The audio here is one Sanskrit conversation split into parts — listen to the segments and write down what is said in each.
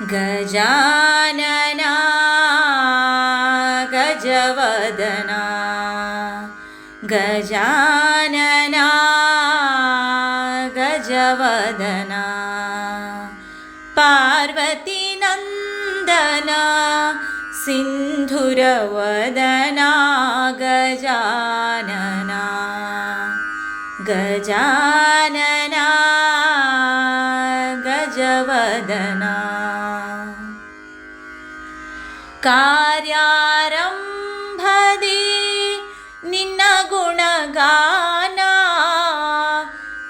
गजानना गजवदना। गजानना गजवदना। पार्वतीनन्दना सिन्धुरवदना गजानना। गजानना ದನ ಕಾರ್ಯರಂಭದಿ ನಿನ್ನ ಗುಣಗಾನ.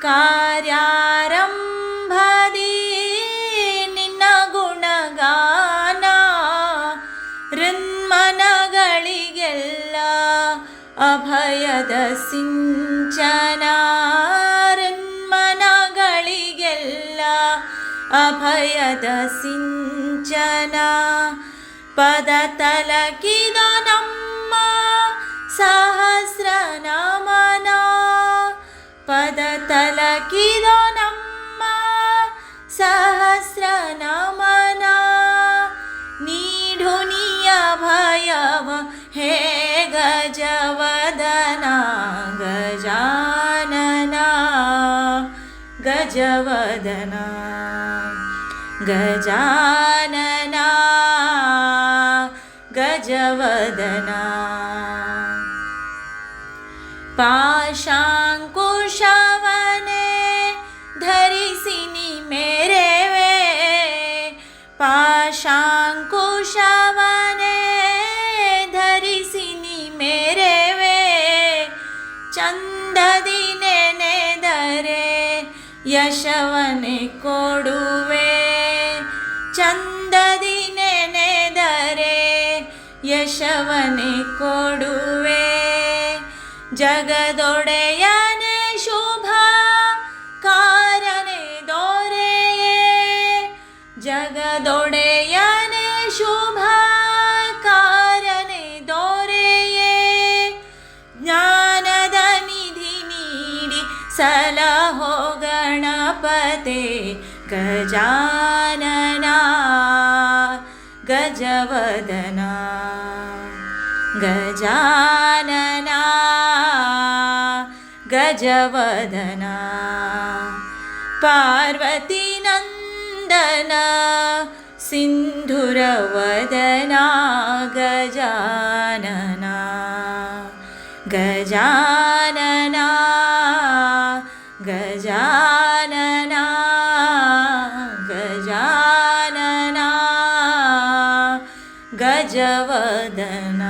ಕಾರ್ಯರಂಭದಿ ನಿನ್ನ ಗುಣಗಾನ. ಋಣಮನಗಳೆಲ್ಲ ಅಭಯದ ಸಂಚನ. अभयदसिञ्चना पदतलकिदोनं सहस्रनमना नमना सहस्रनमना नीढुनियभयव हे गजवदना गजा राजवदना। गजानना। गजवदना। पाशाङ्कुशवने धरिसिनि मेरे वे। पाशा ಯಶವನೆ ಕೊಡುವೆ. ಚಂದದಿ ನೆನೆದರೆ ಯಶವನೆ ಕೊಡುವೆ. ಜಗದೊಡೆಯನೆ ಶುಭ ಕಾರನೆ ದೊರೆಯೇ. ಜಗದೊಡೆಯನೆ हो गणपते गजानना गजवदना। गजानना गजवदना। पार्वतीनन्दना सिन्धुरवदना गजा ಗಜವದನ